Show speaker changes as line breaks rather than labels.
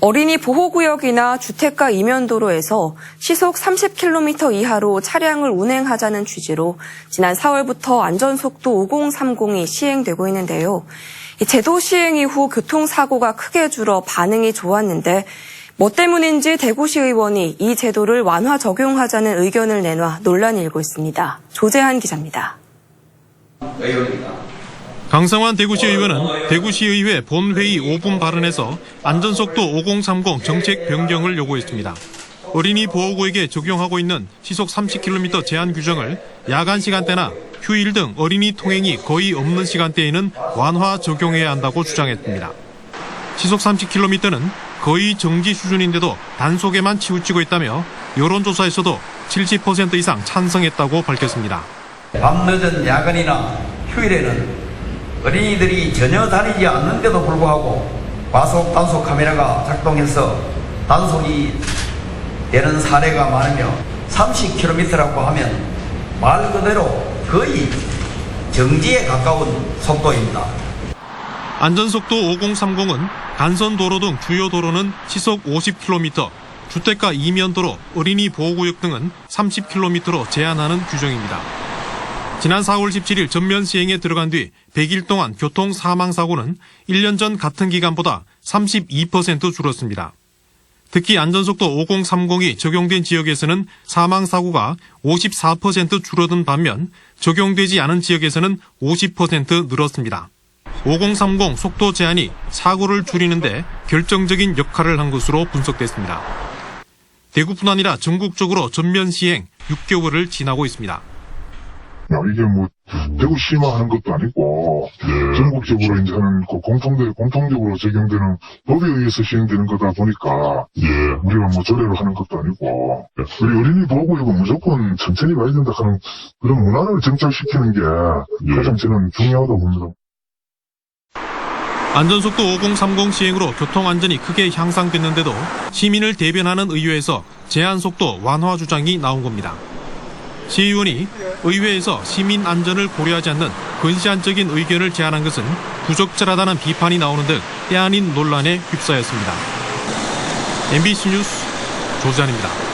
어린이 보호구역이나 주택가 이면도로에서 시속 30km 이하로 차량을 운행하자는 취지로 지난 4월부터 안전속도 5030이 시행되고 있는데요. 이 제도 시행 이후 교통사고가 크게 줄어 반응이 좋았는데 뭐 때문인지 대구시 의원이 이 제도를 완화 적용하자는 의견을 내놔 논란이 일고 있습니다. 조재한 기자입니다.
강성환 대구시 의원은 대구시의회 본회의 5분 발언에서 안전속도 5030 정책 변경을 요구했습니다. 어린이 보호구역에 적용하고 있는 시속 30km 제한 규정을 야간 시간대나 휴일 등 어린이 통행이 거의 없는 시간대에는 완화 적용해야 한다고 주장했습니다. 시속 30km는 거의 정지 수준인데도 단속에만 치우치고 있다며 여론조사에서도 70% 이상 찬성했다고 밝혔습니다.
밤늦은 야간이나 휴일에는 어린이들이 전혀 다니지 않는데도 불구하고 과속 단속 카메라가 작동해서 단속이 되는 사례가 많으며 30km라고 하면 말 그대로 거의 정지에 가까운 속도입니다.
안전속도 5030은 간선도로 등 주요 도로는 시속 50km, 주택가 이면도로, 어린이 보호구역 등은 30km로 제한하는 규정입니다. 지난 4월 17일 전면 시행에 들어간 뒤 100일 동안 교통 사망 사고는 1년 전 같은 기간보다 32% 줄었습니다. 특히 안전속도 5030이 적용된 지역에서는 사망 사고가 54% 줄어든 반면 적용되지 않은 지역에서는 50% 늘었습니다. 5030 속도 제한이 사고를 줄이는데 결정적인 역할을 한 것으로 분석됐습니다. 대구뿐 아니라 전국적으로 전면 시행 6개월을 지나고 있습니다.
야, 이게 뭐, 대구시만 하는 것도 아니고, 전국적으로 이제 하는, 그 공통대, 공통적으로 적용되는 법에 의해서 시행되는 거다 보니까, 우리가 뭐 조례로 하는 것도 아니고, 우리 어린이 보호구역은 무조건 천천히 가야 된다 하는 그런 문화를 정착시키는 게 가장 저는 중요하다고 봅니다.
안전속도 5030 시행으로 교통안전이 크게 향상됐는데도 시민을 대변하는 의회에서 제한속도 완화 주장이 나온 겁니다. 시의원이 의회에서 시민 안전을 고려하지 않는 근시안적인 의견을 제안한 것은 부적절하다는 비판이 나오는 등 때아닌 논란에 휩싸였습니다. MBC 뉴스 조지안입니다.